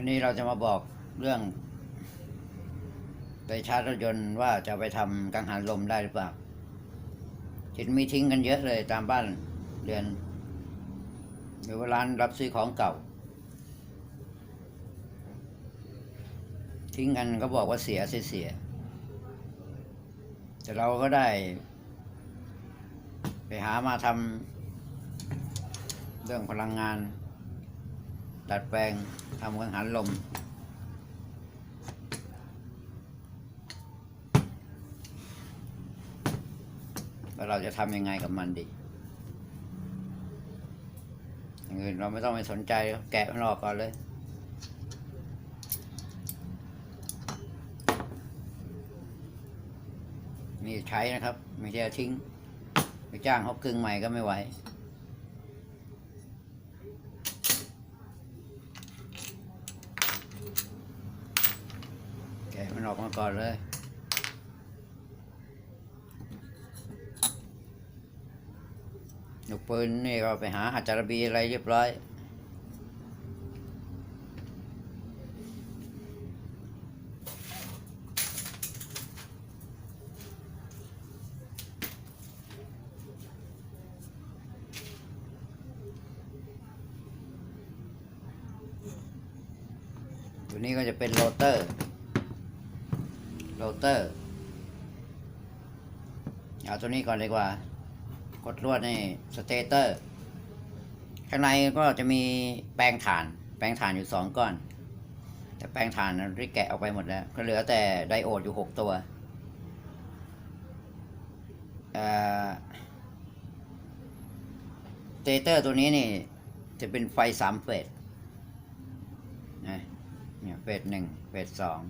วันนี้เราจะมาบอกเรื่อง ไปชาร์จรถยนต์ว่าจะไปทำกังหันลมได้หรือเปล่าเห็นมีทิ้งกันเยอะเลยตามบ้านเรือนหรือว่าร้านรับซื้อของเก่า ทิ้งกันก็บอกว่าเสียเสียเสียแต่เราก็ได้ ไปหามาทำเรื่องพลังงาน ดัดแปลงทำกังหันลม แล้วเราจะทำยังไงกับมันดีอย่างอื่นเราไม่ต้องไปสนใจ แกะมันออกก่อนเลยนี่ใช้นะครับ ไม่ใช่ทิ้ง ไปจ้างเขากึ่งใหม่ก็ไม่ไหว แกะ มันออกมาก่อนเลยลูกปืนนี่ก็ไปหาอัจารบีอะไรเรียบร้อย ตัวนี้ก็จะเป็นโรเตอร์ เตอร์ เอาตัวนี้ก่อนดีกว่า กดลวดนี่สเตเตอร์ ข้างในก็จะมีแปลงฐาน แปลงฐานอยู่สองก้อน แต่แปลงฐานนั้นได้แกะออกไปหมดแล้ว ก็เหลือแต่ไดโอดอยู่หกตัวสเตเตอร์ตัวนี้นี่ จะเป็นไฟสามเฟสนะเนี่ยเฟสหนึ่งเฟสสอง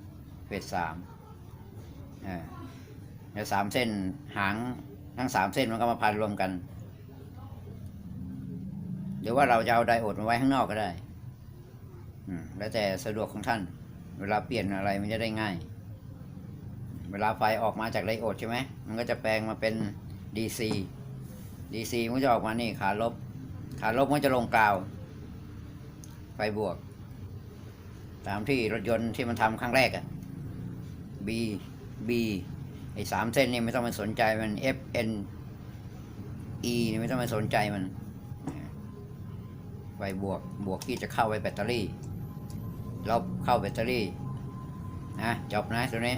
เฟสสาม อ่าแล้วสามเส้นหางทั้งสามเส้นมันก็มาพันรวมกัน หรือว่าเราจะเอาไดโอดมาไว้ข้างนอกก็ได้อืมแล้วแต่สะดวกของท่าน เวลาเปลี่ยนอะไรมันจะได้ง่าย เวลาไฟออกมาจากไดโอดใช่ไหมมันก็จะแปลงมาเป็น DC DC มันจะออกมานี่ขาลบ ขาลบมันจะลงกาวไฟบวก ตามที่รถยนต์ที่มันทำครั้งแรกอะ B B ไอ้สามเส้นนี่ไม่ต้องไปสนใจมัน F N E นี่ไม่ต้องไปสนใจมันไฟบวกบวกที่จะเข้าไปแบตเตอรี่ลบเข้าแบตเตอรี่นะจบนะตัวนี้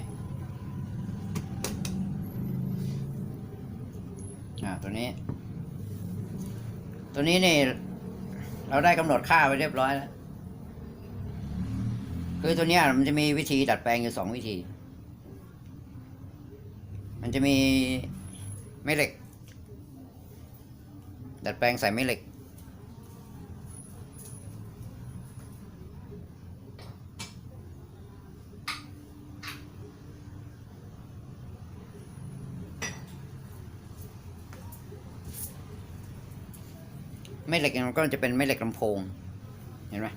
อ่าตัวนี้ ตัวนี้นี่เราได้กำหนดค่าไว้เรียบร้อยแล้วคือตัวนี้มันจะมีวิธีดัดแปลงอยู่สองวิธี มันจะมีแม่เหล็ก ดัดแปลงใส่แม่เหล็กแม่เหล็กเนี่ยมันก็จะเป็นแม่เหล็กลำโพง เห็นไหม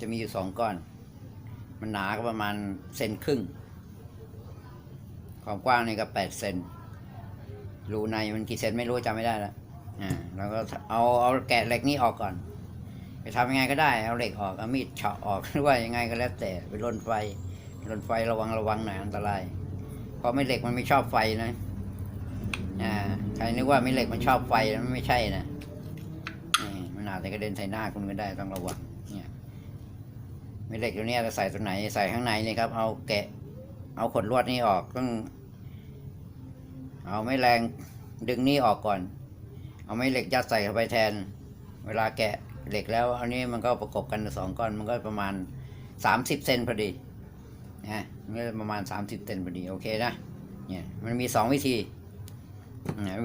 จะมีอยู่สองก้อน มันหนาก็ประมาณเซนครึ่ง ความกว้างนี่ก็แปดเซนรูในมันกี่เซนไม่รู้จำไม่ได้แล้วอ่าแล้วก็เอาเอาแกะเหล็กนี้ออกก่อนไปทำยังไงก็ได้เอาเหล็กออกเอามีดเฉาะออกหรือว่ายังไงก็แล้วแต่ไปลนไฟลนไฟระวังระวังหน่อยอันตรายเพราะไม่เหล็กมันไม่ชอบไฟนะอ่าใครนึกว่าไม่เหล็กมันชอบไฟมันไม่ใช่นะนี่มันอาจจะกระเด็นใส่หน้าคุณก็ได้ต้องระวังเนี่ยไม่เหล็กตัวนี้จะใส่ตัวไหนใส่ข้างในนี่ครับ เอาแกะ เอาขดลวดนี่ออกต้อง เอาไม่แรงดึงนี่ออกก่อน เอาไม่เหล็กยัดใส่เข้าไปแทน เวลาแกะเหล็กแล้วอันนี้มันก็ประกบกันสองก้อนมันก็ประมาณสามสิบเซนพอดีนะมันก็ประมาณสามสิบเซนพอดีโอเคนะเนี่ยมันมีสองวิธี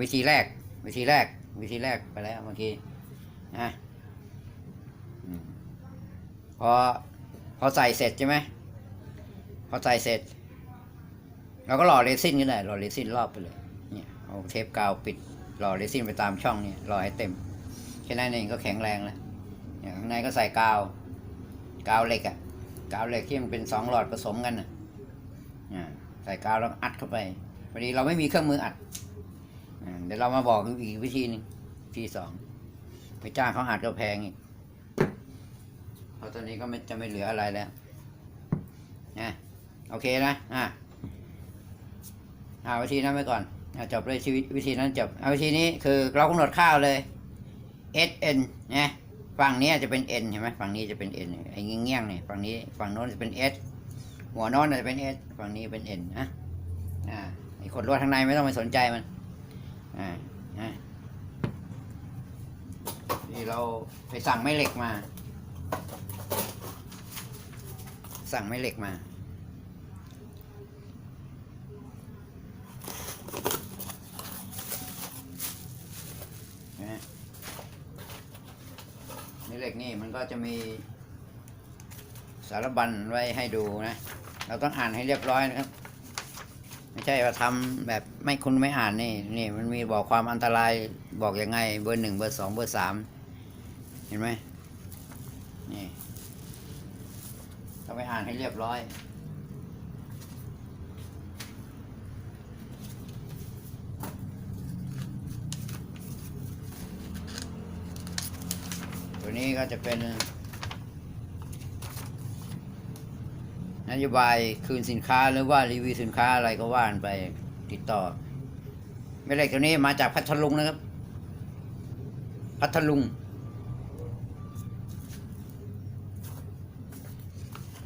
วิธีแรก วิธีแรก วิธีแรกไปแล้วเมื่อกี้นะพอพอใส่เสร็จใช่ไหมพอใส่เสร็จ เราก็หล่อเรซินก็ได้หล่อเรซินรอบไปเลยเนี่ยเอาเทปกาวปิดหล่อเรซินไปตามช่องเนี่ยหล่อให้เต็มแค่นั้นเองก็แข็งแรงแล้วเนี่ยข้างในก็ใส่กาวกาวเหล็กอะกาวเหล็กที่มันเป็นสองหลอดผสมกันอะอ่าใส่กาวแล้วอัดเข้าไปพอดีเราไม่มีเครื่องมืออัดเดี๋ยวเรามาบอกอีกวิธีหนึ่งวิธีสองไปจ้างเขาอัดก็แพงอีกเพราะตอนนี้ก็ไม่จะไม่เหลืออะไรแล้วนะโอเคนะอะ เอาวิธีนั้นไปก่อนอจบเลยชีวิตวิธีนั้นจบเอาวิธีนี้คือเรากำหนดข้าวเลย S N นะฝั่งนี้จะเป็น N เห็นไหมฝั่งนี้จะเป็น N ไอ้เงี้ยงเนี่ยฝั่งนี้ฝั่งโน้นจะเป็น S หัวโน้นจะเป็น S ฝั่งนี้เป็น N นะอ่าไอ้ขดลวดข้างในไม่ต้องไปสนใจมันอ่าอ่านี่เราไปสั่งแม่เหล็กมา สั่งแม่เหล็กมา นะนี่เห ล็กนี่มันก็จะมีสารบัญไว้ให้ดูนะ เราต้องอ่านให้เรียบร้อยนะครับ ไม่ใช่ว่าทำแบบไม่คุณไม่อ่านนี่นี่มันมีบอกความอันตรายบอกยังไง เบอร์หนึ่งเบอร์สองเบอร์สามเห็นไหมนี่ต้องไปอ่านให้เรียบร้อย นี้ก็จะเป็นนโยบายคืนสินค้าหรือว่ารีวิวสินค้าอะไรก็ว่านไปติดต่อไม่เหล็กตัวนี้มาจากพัทลุงนะครับ พัทลุง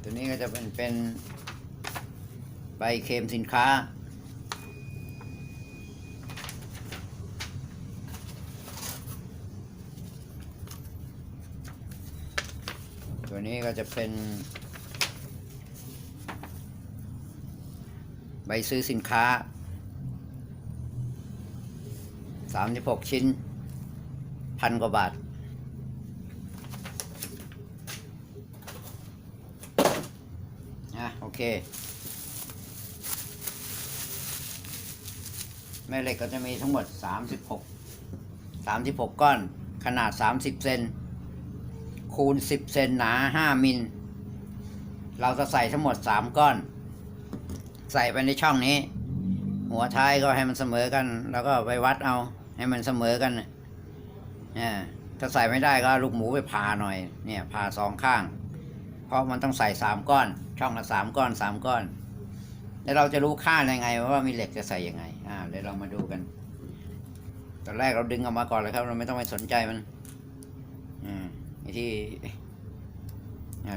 ตัวนี้ก็จะเป็นเป็นใบเคลมสินค้า ตัวนี้ก็จะเป็น ใบซื้อสินค้าสามสิบหกชิ้น พันกว่าบาทอะโอเค แม่เหล็กก็จะมีทั้งหมด 36 36 ก้อนขนาด 30 เซน คูณ10เซนหนา5มิล เราจะใส่ทั้งหมด3ก้อน ใส่ไปในช่องนี้ หัวท้ายก็ให้มันเสมอกัน แล้วก็ไปวัดเอาให้มันเสมอกันเน่ะอ่าถ้าใส่ไม่ได้ก็ลูกหมูไปผ่าหน่อย เนี่ยผ่าสองข้าง เพราะมันต้องใส่สามก้อน ช่องละสามก้อนสามก้อน แล้วเราจะรู้ค่าได้ไงว่ามีเหล็กจะใส่ยังไง อ่าเดี๋ยวเรามาดูกัน ตอนแรกเราดึงออกมาก่อนเลยครับ เราไม่ต้องไปสนใจมัน ที่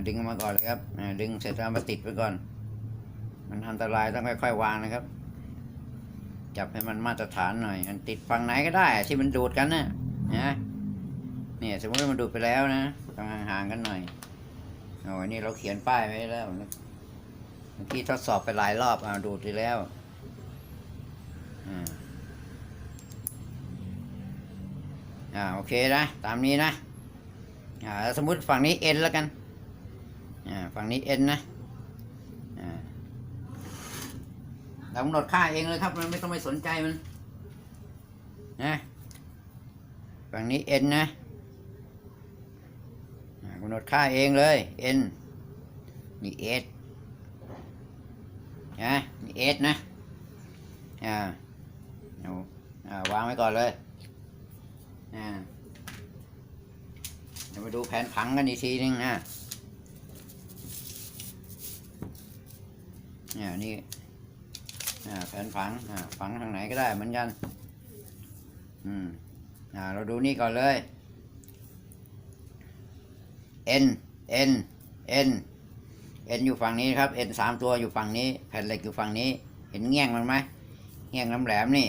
ดึงมาก่อนเลยครับดึงเสร็จแล้วมาติดไว้ก่อน มันอันตรายต้องค่อยๆวางนะครับ จับให้มันมาตรฐานหน่อย มันติดฝั่งไหนก็ได้ ที่มันดูดกันนะนะเนี่ยสมมติมันดูดไปแล้วนะต้องห่างๆกันหน่อยโอ้ยนี่เราเขียนป้ายไว้แล้วเมื่อกี้ทดสอบไปหลายรอบอ่าดูดไปแล้วอ่าโอเคนะ ตามนี้นะ อ่าสมมุติฝั่งนี้เอ็นแล้วกันอ่าฝั่งนี้เอ็นนะอ่าเรากำหนดค่าเองเลยครับมันไม่ต้องไปสนใจมันนะฝั่งนี้ n นะอ่ากำหนดค่าเองเลย n นี่ s นะนี่ s นะอ่าเอาอ่าวางไว้ก่อนเลยอ่า ดี๋ยวมาดูแผนผังกันอีกทีนึงนะอ่านี่อ่แผนผังอ่าฝังทางไหนก็ได้เหมือนกัน อืมอ่าเราดูนี่ก่อนเลย n n n n อยู่ฝั่งนี้ครับ n สามตัวอยู่ฝั่งนี้ แผ่นเหล็กอยู่ฝั่งนี้ เห็นเงี้ยงมันไหมเงี้ยงแหลมๆนี่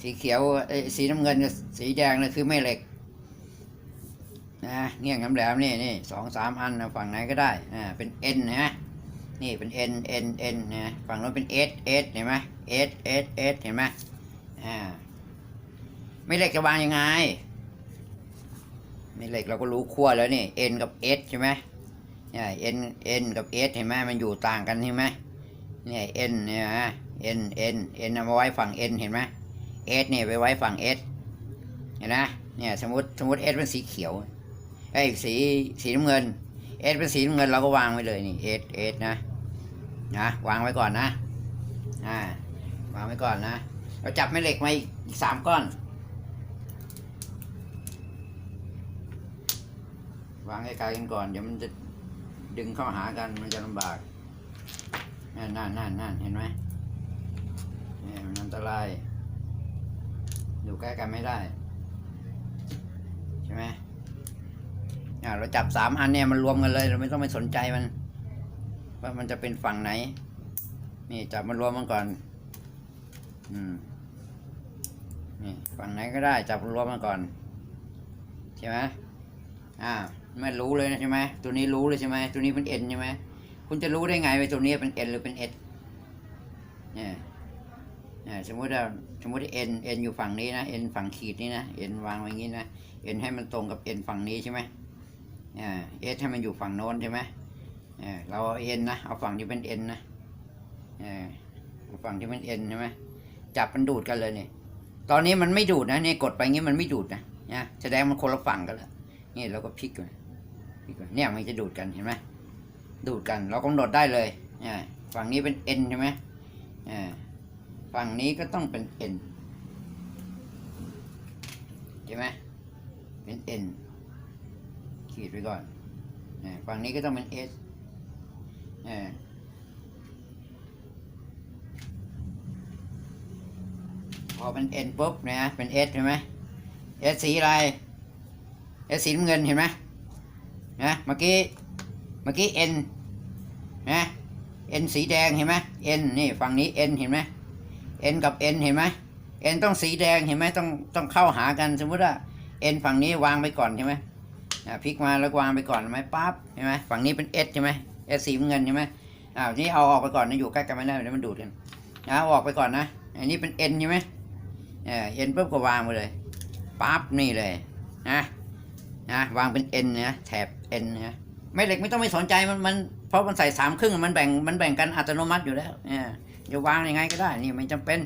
สีเขียวเอ้ยสีน้ำเงินกับสีแดงนี่คือแม่เหล็ก นะเงี้ยงแหลมนี่นี่สองสามอันนะฝั่งไหนก็ได้อ่าเป็น n นะนี่เป็น n n n นะฝั่งโน้นเป็น s s เห็นไหม s s s เห็นไหมอ่าไม่เหล็กจะวางยังไงไม่เหล็กเราก็รู้ขั้วแล้วนี่ n กับ s ใช่ไหมเนี่ย n n กับ s เห็นไหมมันอยู่ต่างกันใช่ไหมเนี่ย n เนี่ยนะ n n n เอามาไว้ฝั่ง n เห็นไหม s เนี่ยไปไว้ฝั่ง s เห็นไหมเนี่ยสมมติสมมติ s เป็นสีเขียว ไอ้สีสีน้ำเงิน s เป็นสีน้ำเงินเราก็วางไว้เลยนี่ s s นะนะวางไว้ก่อนนะอ่าวางไว้ก่อนนะ เราจับแม่เหล็กมาอีกสามก้อน วางให้ไกลกันก่อนเดี๋ยวมันจะดึงเข้าหากันมันจะลำบากนั่นนั่นนั่นนั่นเห็นไหมเนี่ยมันอันตรายอยู่ใกล้กันไม่ได้ ใช่ไหมอ่า เราจับสามอันเนี่ยมันรวมกันเลย เราไม่ต้องไปสนใจมัน ว่ามันจะเป็นฝั่งไหน นี่จับมันรวมมันก่อน อืมนี่ฝั่งไหนก็ได้จับรวมมันก่อน ใช่ไหมอ่าไม่รู้เลยนะใช่ไหมตัวนี้รู้เลยใช่ไหมตัวนี้เป็นเอ็นใช่ไหมคุณจะรู้ได้ไงว่าตัวนี้เป็นเอ็นหรือเป็นเอสเนี่ยเนี่ยสมมติว่าสมมติเอ็นเอ็นอยู่ฝั่งนี้นะเอ็นฝั่งขีดนี้นะเอ็นวางไว้อย่างนี้นะเอ็นให้มันตรงกับเอ็นฝั่งนี้ใช่ไหม เอสให้มันอยู่ฝั่งโน้นใช่ไหมเราเอาเอ็นนะ เอาฝั่งที่เป็นเอ็นนะเอาฝั่งที่เป็นเอ็นใช่ไหมจับมันดูดกันเลยเนี่ยตอนนี้มันไม่ดูดนะเนี่ยกดไปงี้มันไม่ดูดนะนี่ยแสดงมันคนละฝั่งกันแล้วนี่เราก็พลิกกันพลิกกันเนี่ยมันจะดูดกันเห็นไหมดูดกันเรากำหนดได้เลยฝั่งนี้เป็น n ใช่ไหมฝั่งนี้ก็ต้องเป็น n ใช่ไหมเป็น n ขีดไปก่อนฝั่งนี้ก็ต้องเป็น s อพอเป็น N ปุ๊บนะเป็น S ใช่ไหม S สีอะไร S สีน้ำเงินเห็นไหมนะเมื่อกี้เมื่อกี้ N นะ N สีแดงเห็นไหม N นี่ฝั่งนี้ N เห็นไหม N กับ N เห็นไหม N ต้องสีแดงเห็นไหมต้องต้องเข้าหากันสมมติว่า N ฝั่งนี้วางไปก่อนใช่ไหม พลิกมาแล้ววางไปก่อนไหมปั๊บเห็นไหมฝั่งนี้เป็น S ใช่ไหม S สีน้ำเงินใช่ไหมอ้าวทีนี้เอาออกไปก่อนนะอยู่ใกล้กันไม่ได้เดี๋ยวมันดูดกันนะออกไปก่อนนะ อันนี้เป็น N ใช่ไหมเออเอ็นปุ๊บก็วางไปเลยปั๊บนี่เลยนะนะวางเป็นเอ็นนะแถบเอ็นนะไม่เหล็กไม่ต้องไม่สนใจมันมันเพราะมันใส่สามครึ่งมันแบ่งมันแบ่งกันอัตโนมัติอยู่แล้วเนี่ยจะวางยังไงก็ได้นี่ไม่จำเป็น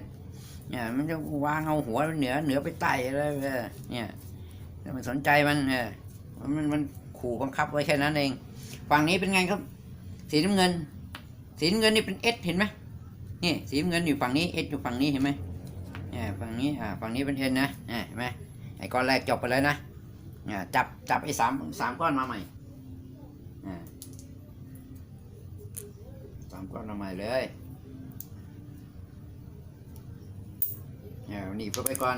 เนี่ยมันจะวางเอาหัวเหนือเหนือไปใต้อะไรเออเนี่ยถ้ามันสนใจมันเออ มันมันขู่บังคับไว้แค่นั้นเอง ฝั่งนี้เป็นไงครับ สีน้ำเงิน สีน้ำเงินนี่เป็นเอสเห็นไหมนี่สีน้ำเงินอยู่ฝั่งนี้เอสอยู่ฝั่งนี้เห็นไหมเนี่ยฝั่งนี้อ่าฝั่งนี้เป็นเอ็นนะเนี่ยเห็นไหมไอ้ก้อนแรกจบไปเลยนะอ่าจับจับไอ้สามสามก้อนมาใหม่อ่สามก้อนมาใหม่เลยเนี่ยหนีบเข้าไปก่อน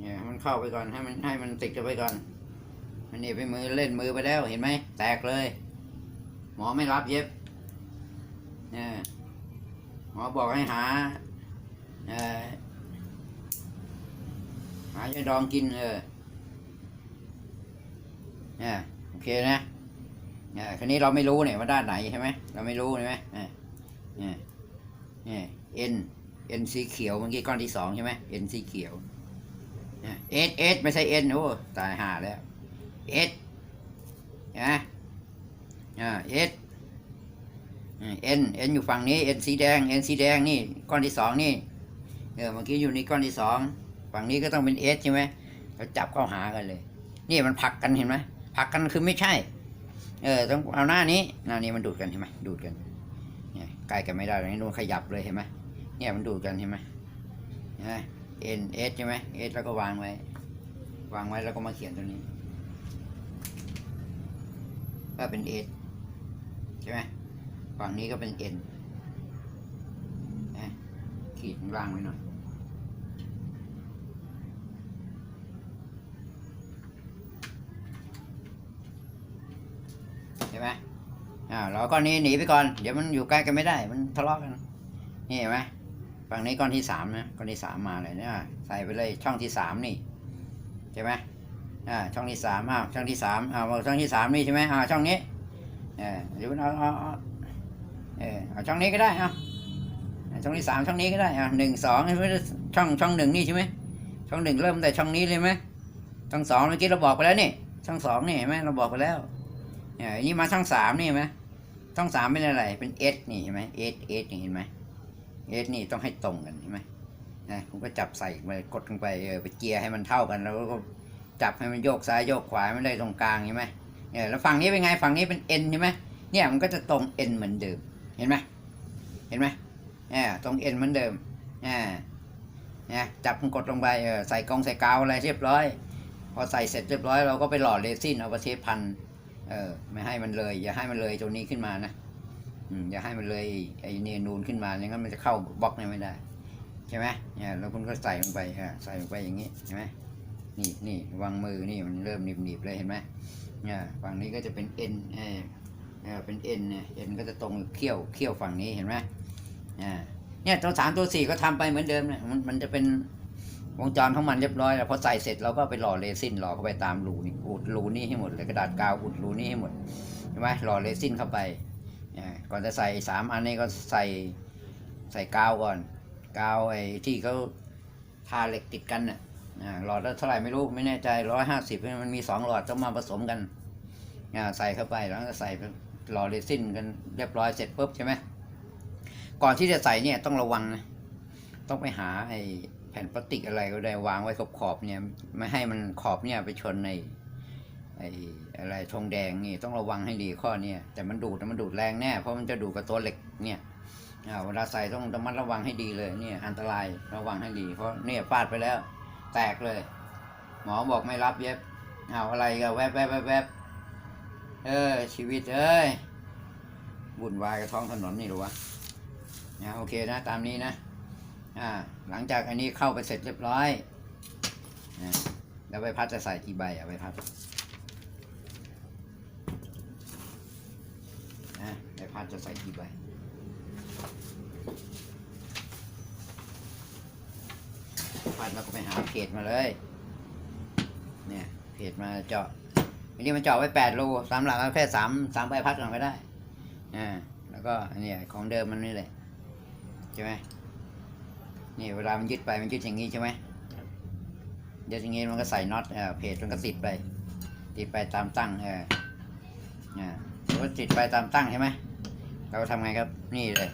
เนี่ยมันเข้าไปก่อนให้มันให้มันติดกันไปก่อน มันหนีบไปมือเล่นมือไปแล้วเห็นไหมแตกเลย หมอไม่รับเย็บเนี่ยหมอบอกให้หาเออหายาดองกินเออเนี่ยโอเคนะเนี่ยคันนี้เราไม่รู้เนี่ยว่าด้านไหนใช่ไหมเราไม่รู้ใช่ไหมเนี่ยเนี่ยเอ็นเอ็นสีเขียวเมื่อกี้ก้อนที่สองใช่ไหมเอ็นสีเขียวเนี่ยเอสเอสไม่ใช่เอ็นโอ้ตายห่าแล้ว เอสนะอ่าเอสเอ็นเอ็นอยู่ฝั่งนี้เอ็นสีแดงเอ็นสีแดงนี่ก้อนที่สองนี่เออเมื่อกี้อยู่ในก้อนที่สองฝั่งนี้ก็ต้องเป็นเอสใช่ไหมเราจับเข้าหากันเลย นี่มันผลักกันเห็นไหมผลักกันคือไม่ใช่ เออต้องเอาหน้านี้หน้านี้มันดูดกันเห็นไหมดูดกันเนี่ยใกล้กันไม่ได้ตรงนี้โดนขยับเลยเห็นไหมเนี่ยมันดูดกันเห็นไหมเห็นไหมเอ็นเอสใช่ไหมเอสแล้วก็วางไว้วางไว้แล้วก็มาเขียนตัวนี้ ก็เป็นเอสใช่ไหมฝั่งนี้ก็เป็นเอ็นนะขีดข้างล่างไว้หน่อยใช่ไหมอ่าเราก้อนนี้หนีไปก่อน เดี๋ยวมันอยู่ใกล้กันไม่ได้ มันทะเลาะกันนี่เห็นไหมฝั่งนี้ก้อนที่สามนะก้อนที่สามมาเลยเนี่ยใส่ไปเลยช่องที่สามนี่ใช่ไหม อ่าช่องที่สามอ้าวช่องที่สามอ้าวช่องที่สามนี่ใช่ไหมอ่าช่องนี้เออเดี๋ยวเอาเอาเอาเออเอาช่องนี้ก็ได้เอาช่องที่สามช่องนี้ก็ได้อ่าหนึ่งสองช่องช่องหนึ่งนี่ใช่ไหมช่องหนึ่งเริ่มแต่ช่องนี้เลยไหมช่องสองเมื่อกี้เราบอกไปแล้วนี่ช่องสองนี่เห็นไหมเราบอกไปแล้วเนี่ยอันนี้มาช่องสามนี่เห็นไหมช่องสามเป็นอะไรเป็นเอสนี่เห็นไหมเอสเอสนี่เห็นไหมเอสนี่ต้องให้ตรงกันเห็นไหมนะผมก็จับใส่ไปกดลงไปเออไปเจียร์ให้มันเท่ากันแล้วก็ จับให้มันโยกซ้ายโยกขวาไม่ได้ตรงกลางเห็นไหมเนี่ยแล้วฝั่งนี้เป็นไงฝั่งนี้เป็นเอ็นใช่ไหมเนี่ยมันก็จะตรงเอ็นเหมือนเดิมเห็นไหมเห็นไหมเนี่ยตรงเอ็นเหมือนเดิมอ่าเนี่ยจับมันกดลงไปเออใส่กองใส่กาวอะไรเรียบร้อย พอใส่เสร็จเรียบร้อยเราก็ไปหล่อเรซินเอาประเทพันเออไม่ให้มันเลย อย่าให้มันเลยตัวนี้ขึ้นมานะอืมอย่าให้มันเลยไอ้เนียนูนขึ้นมาอย่างนั้นมันจะเข้าบล็อกเนี่ยไม่ได้ใช่ไหมเนี่ยแล้วคุณก็ใส่ลงไปอ่าใส่ลงไปอย่างนี้ใช่ไหม นี่นี่วางมือนี่มันเริ่มหนีบๆเลยเห็นไหมเนี่ยฝั่งนี้ก็จะเป็นเอ็นเออเออเป็นเอ็นเนี่ยเอ็นก็จะตรงเขี้ยวเขี้ยวฝั่งนี้เห็นไหมเนี่ยตัวสามตัวสี่ก็ทำไปเหมือนเดิมเนี่ยมันมันจะเป็นวงจรของมันเรียบร้อยแล้วพอใส่เสร็จเราก็ไปหล่อเรซินหล่อเข้าไปตามรูนี่อุดรูนี่ให้หมดเลยกระดาษกาวอุดรูนี่ให้หมดใช่ไหมหล่อเรซินเข้าไปอ่าก่อนจะใส่สามอันนี้ก็ใส่ใส่กาวก่อน กาวไอ้ที่เขาทาเหล็กติดกันน่ะ หลอดละเท่าไหร่ไม่รู้ไม่แน่ใจร้อยห้าสิบมันมีสองหลอดต้องมาผสมกันใส่เข้าไปแล้วก็ใส่หล่อเรซินกันเรียบร้อยเสร็จปุ๊บใช่ไหมก่อนที่จะใส่เนี่ยต้องระวังนะต้องไปหาไอ้แผ่นพลาสติกอะไรก็ได้วางไว้ขอบขอบเนี่ยไม่ให้มันขอบเนี่ยไปชนในไอ้อะไรธงแดงนี่ต้องระวังให้ดีข้อเนี้แต่มันดูดมันดูดแรงแน่เพราะมันจะดูดกับตัวเหล็กเนี่ยเวลาใส่ต้องระมัดระวังให้ดีเลยเนี่ยอันตรายระวังให้ดีเพราะเนี่ยฟาดไปแล้ว แตกเลย หมอบอกไม่รับเย็บเอาอะไรก็แวบแวบแวบแวบเออ ชีวิตเอ้ยวุ่นวายกับท้องถนนนี่หรอวะนะโอเคนะ ตามนี้นะอ่าหลังจากอันนี้เข้าไปเสร็จเรียบร้อยนะแล้วใบพัดจะใส่กี่ใบอะใบพัดนะใบพัดจะใส่กี่ใบ พัดเราก็ไปหาเพจมาเลย เนี่ยเพจมาเจาะอันนี้มันเจาะไว้แปดรูสามหลังเอาแค่สามสามใบพัดก่อนก็ได้อ่าแล้วก็อันนี้ของเดิมมันนี่แหละใช่ไหมนี่เวลามันยึดไปมันยึดอย่างนี้ใช่ไหมยึดอย่างนี้มันก็ใส่น็อตเออเพจมันก็ติดไป ติดไปตามตั้งเอออ่าสมมติติดไปตามตั้งใช่ไหมเราทำไงครับนี่เลย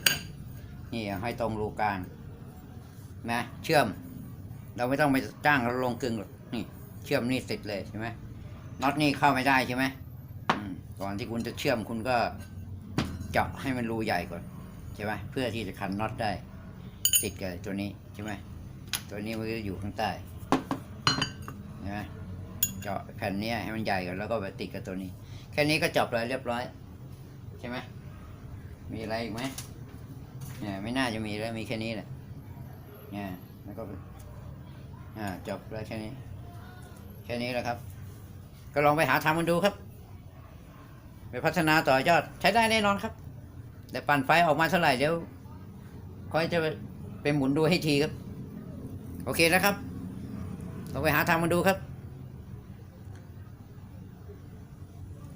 นี่ให้ตรงรูกลางนะเชื่อม เราไม่ต้องไปจ้างเราลงกึ่งหรอกนี่ เชื่อมนี่ติดเลยใช่ไหมน็อตนี่เข้าไม่ได้ใช่ไหมก่อนที่คุณจะเชื่อมคุณก็เจาะให้มันรูใหญ่ก่อนใช่ไหมเพื่อที่จะคันน็อตได้ ติดกับตัวนี้ใช่ไหมตัวนี้มันก็อยู่ข้างใต้ใช่ไหมเจาะแผ่นนี้ให้มันใหญ่ก่อนแล้วก็ไปติดกับตัวนี้ แค่นี้ก็จบเลยเรียบร้อย ใช่ไหมมีอะไรอีกไหมเนี่ยไม่น่าจะมีแล้วมีแค่นี้แหละเนี่ยแล้วก็ อ่าจบแล้วแค่นี้ แค่นี้แหละครับ ก็ลองไปหาทำกันดูครับ ไปพัฒนาต่อยอดใช้ได้แน่นอนครับ แต่ปั่นไฟออกมาเท่าไหร่เดี๋ยวคอยจะไปหมุนดูให้ทีครับ โอเคนะครับลองไปหาทำกันดูครับ